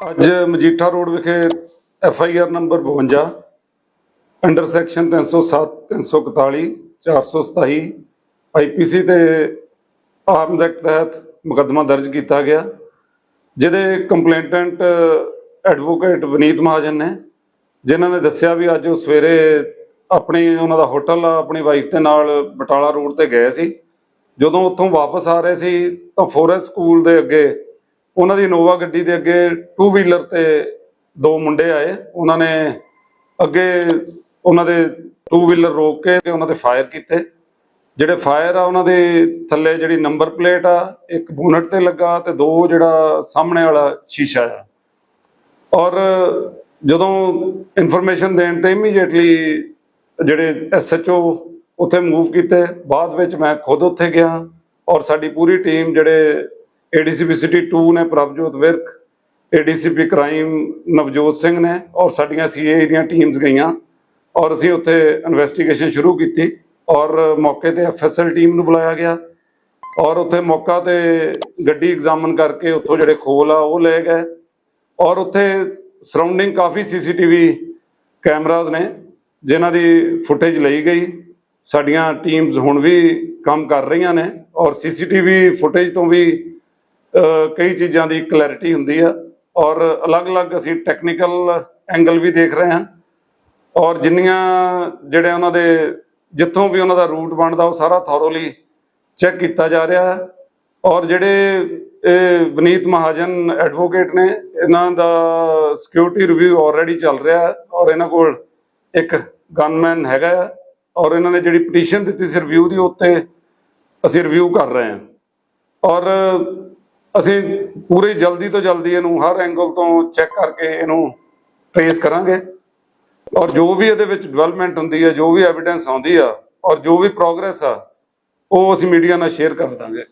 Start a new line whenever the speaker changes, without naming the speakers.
ਅੱਜ ਮਜੀਠਾ ਰੋਡ ਵਿਖੇ F I R number 52 under section 307 341 427 IPC ਤੇ ਆਰਮਜ਼ ਐਕਟ ਤਹਿਤ ਮੁਕੱਦਮਾ ਦਰਜ ਕੀਤਾ ਗਿਆ, ਜਿਹਦੇ ਕੰਪਲੇਂਟੈਂਟ ਐਡਵੋਕੇਟ ਵਿਨੀਤ ਮਹਾਜਨ ਨੇ, ਜਿਨ੍ਹਾਂ ਨੇ ਦੱਸਿਆ ਵੀ ਅੱਜ ਉਹ ਸਵੇਰੇ ਆਪਣੀ ਉਹਨਾਂ ਦਾ ਹੋਟਲ ਆ, ਆਪਣੀ ਵਾਈਫ ਦੇ ਨਾਲ ਬਟਾਲਾ ਰੋਡ ਤੇ ਗਏ ਸੀ। ਜਦੋਂ ਉੱਥੋਂ ਵਾਪਸ ਆ ਰਹੇ ਸੀ, ਤਾਂ ਫੋਰੈਸਟ ਸਕੂਲ ਦੇ ਅੱਗੇ ਉਹਨਾਂ ਦੀ ਇਨੋਵਾ ਗੱਡੀ ਦੇ ਅੱਗੇ ਟੂ ਵੀਲਰ ਤੇ ਦੋ ਮੁੰਡੇ ਆਏ। ਉਹਨਾਂ ਨੇ ਅੱਗੇ ਉਹਨਾਂ ਦੇ ਟੂ ਵੀਲਰ ਰੋਕ ਕੇ ਤੇ ਉਹਨਾਂ ਤੇ ਫਾਇਰ ਕੀਤੇ। ਜਿਹੜੇ ਫਾਇਰ ਆ, ਉਹਨਾਂ ਦੇ ਥੱਲੇ ਜਿਹੜੀ ਨੰਬਰ ਪਲੇਟ ਆ, ਇੱਕ ਬੋਨਟ ਤੇ ਲੱਗਾ ਤੇ ਦੋ ਜਿਹੜਾ ਸਾਹਮਣੇ ਵਾਲਾ ਸ਼ੀਸ਼ਾ ਆ। ਔਰ ਜਦੋਂ ਇਨਫੋਰਮੇਸ਼ਨ ਦੇਣ ਤੇ ਇਮੀਡੀਏਟਲੀ ਜਿਹੜੇ ਐਸਐਚਓ ਉੱਥੇ ਮੂਵ ਕੀਤੇ। ਬਾਅਦ ਵਿੱਚ ਮੈਂ ਖੁਦ ਉੱਥੇ ਗਿਆ ਔਰ ਸਾਡੀ ਪੂਰੀ ਟੀਮ ਜਿਹੜੇ ਏਡੀਸੀਪੀ ਸਿਟੀ 2 ਨੇ ਪ੍ਰਭਜੋਤ ਵਿਰਕ ਏਡੀਸੀਪੀ ਕ੍ਰਾਈਮ ਨਵਜੋਤ ਸਿੰਘ ਨੇ ਔਰ ਸਾਡੀਆਂ ਸੀਏ ਦੀਆਂ ਟੀਮਸ ਗਈਆਂ ਔਰ ਅਸੀਂ ਉੱਥੇ ਇਨਵੈਸਟੀਗੇਸ਼ਨ ਸ਼ੁਰੂ ਕੀਤੀ ਔਰ ਮੌਕੇ ਤੇ ਐਫਐਸਐਲ ਟੀਮ ਨੂੰ ਬੁਲਾਇਆ ਗਿਆ ਔਰ ਉੱਥੇ ਮੌਕਾ ਤੇ ਗੱਡੀ ਐਗਜ਼ਾਮਨ ਕਰਕੇ ਉੱਥੋਂ ਜਿਹੜੇ ਖੋਲ ਆ ਉਹ ਲਏ ਗਏ ਔਰ ਉੱਥੇ ਸਰਾਊਂਡਿੰਗ ਕਾਫੀ ਸੀਸੀਟੀਵੀ ਕੈਮਰਾਜ਼ ਨੇ ਜਿਨ੍ਹਾਂ ਦੀ ਫੁਟੇਜ ਲਈ ਗਈ। ਸਾਡੀਆਂ ਟੀਮਸ ਹੁਣ ਵੀ ਕੰਮ ਕਰ ਰਹੀਆਂ ਨੇ ਔਰ ਸੀਸੀਟੀਵੀ ਫੁਟੇਜ ਤੋਂ ਵੀ ਕਈ ਚੀਜ਼ਾਂ ਦੀ ਕਲੈਰਿਟੀ ਹੁੰਦੀ ਆ ਔਰ ਅਲੱਗ-ਅਲੱਗ ਅਸੀਂ ਟੈਕਨੀਕਲ ਐਂਗਲ ਵੀ ਦੇਖ ਰਹੇ ਹਾਂ। ਔਰ ਜਿੰਨੀਆਂ ਜਿਹੜੇ ਉਹਨਾਂ ਦੇ ਜਿੱਥੋਂ ਵੀ ਉਹਨਾਂ ਦਾ ਰੂਟ ਬਣਦਾ ਉਹ ਸਾਰਾ ਥੋਰੋਲੀ ਚੈੱਕ ਕੀਤਾ ਜਾ ਰਿਹਾ ਹੈ। ਔਰ ਜਿਹੜੇ ਇਹ ਵਨੀਤ ਮਹਾਜਨ ਐਡਵੋਕੇਟ ਨੇ, ਇਹਨਾਂ ਦਾ ਸਿਕਿਉਰਿਟੀ ਰਿਵਿਊ ਆਲਰੇਡੀ ਚੱਲ ਰਿਹਾ ਹੈ ਔਰ ਇਹਨਾਂ ਕੋਲ ਇੱਕ ਗਨਮੈਨ ਹੈਗਾ ਹੈ ਔਰ ਇਹਨਾਂ ਨੇ ਜਿਹੜੀ ਪਟੀਸ਼ਨ ਦਿੱਤੀ ਸੀ ਰਿਵਿਊ ਦੀ ਉੱਤੇ ਅਸੀਂ ਰਿਵਿਊ ਕਰ ਰਹੇ ਹਾਂ। ਔਰ ਅਸੀਂ ਪੂਰੀ ਜਲਦੀ ਤੋਂ ਜਲਦੀ ਇਹਨੂੰ ਹਰ ਐਂਗਲ ਤੋਂ ਚੈੱਕ ਕਰਕੇ ਇਹਨੂੰ ਟ੍ਰੇਸ ਕਰਾਂਗੇ। ਔਰ ਜੋ ਵੀ ਇਹਦੇ ਵਿੱਚ ਡਿਵੈਲਪਮੈਂਟ ਹੁੰਦੀ ਹੈ, ਜੋ ਵੀ ਐਵੀਡੈਂਸ ਆਉਂਦੀ ਆ, ਔਰ ਜੋ ਵੀ ਪ੍ਰੋਗਰੈਸ ਆ, ਉਹ ਅਸੀਂ ਮੀਡੀਆ ਨਾਲ ਸ਼ੇਅਰ ਕਰ ਦਾਂਗੇ।